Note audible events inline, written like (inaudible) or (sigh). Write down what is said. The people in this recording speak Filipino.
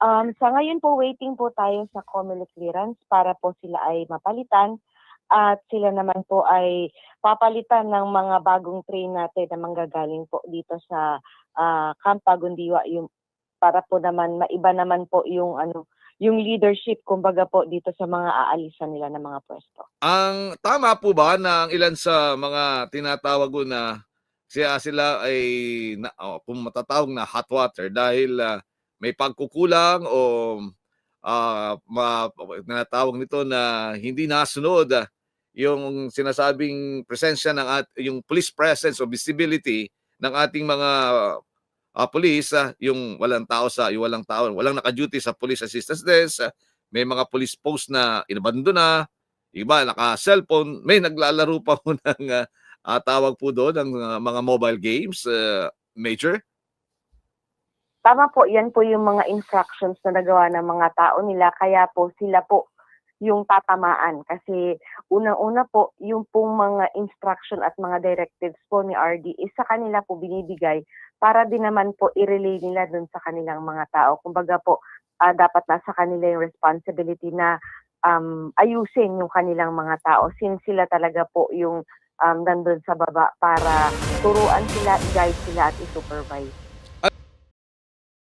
Um, sa ngayon po, waiting po tayo sa COMELEC clearance para po sila ay mapalitan at sila naman po ay papalitan ng mga bagong train natin na manggagaling po dito sa ah, Camp Pagundiwa yung para po naman maiba naman po yung ano yung leadership kumbaga po dito sa mga aalisan nila ng mga pwesto. Ang tama po ba na ang ilan sa mga tinatawag na siya sila ay na, oh, kung matatawag na hot water dahil ah, may pagkukulang o ah, ma, tinatawag nito na hindi nasunod ah, yung sinasabing presensya ng at, yung police presence o visibility ng ating mga ah, police ah, yung walang tao sa yung walang tao walang naka-duty sa police assistance desk ah, may mga police post na inabando na iba naka-cellphone may naglalaro (laughs) pa po ng ah, ah, tawag po doon ng ah, mga mobile games ah, major Tama po, yan po yung mga infractions na nagawa ng mga tao nila. Kaya po sila po yung tatamaan. Kasi unang-una po, yung pong mga instruction at mga directives po ni RD is sa kanila po binibigay para din naman po i-relay nila dun sa kanilang mga tao. Kumbaga po, ah, dapat nasa kanila yung responsibility na um, ayusin yung kanilang mga tao since sila talaga po yung um, nandun sa baba para turuan sila, i-guide sila at i-supervise.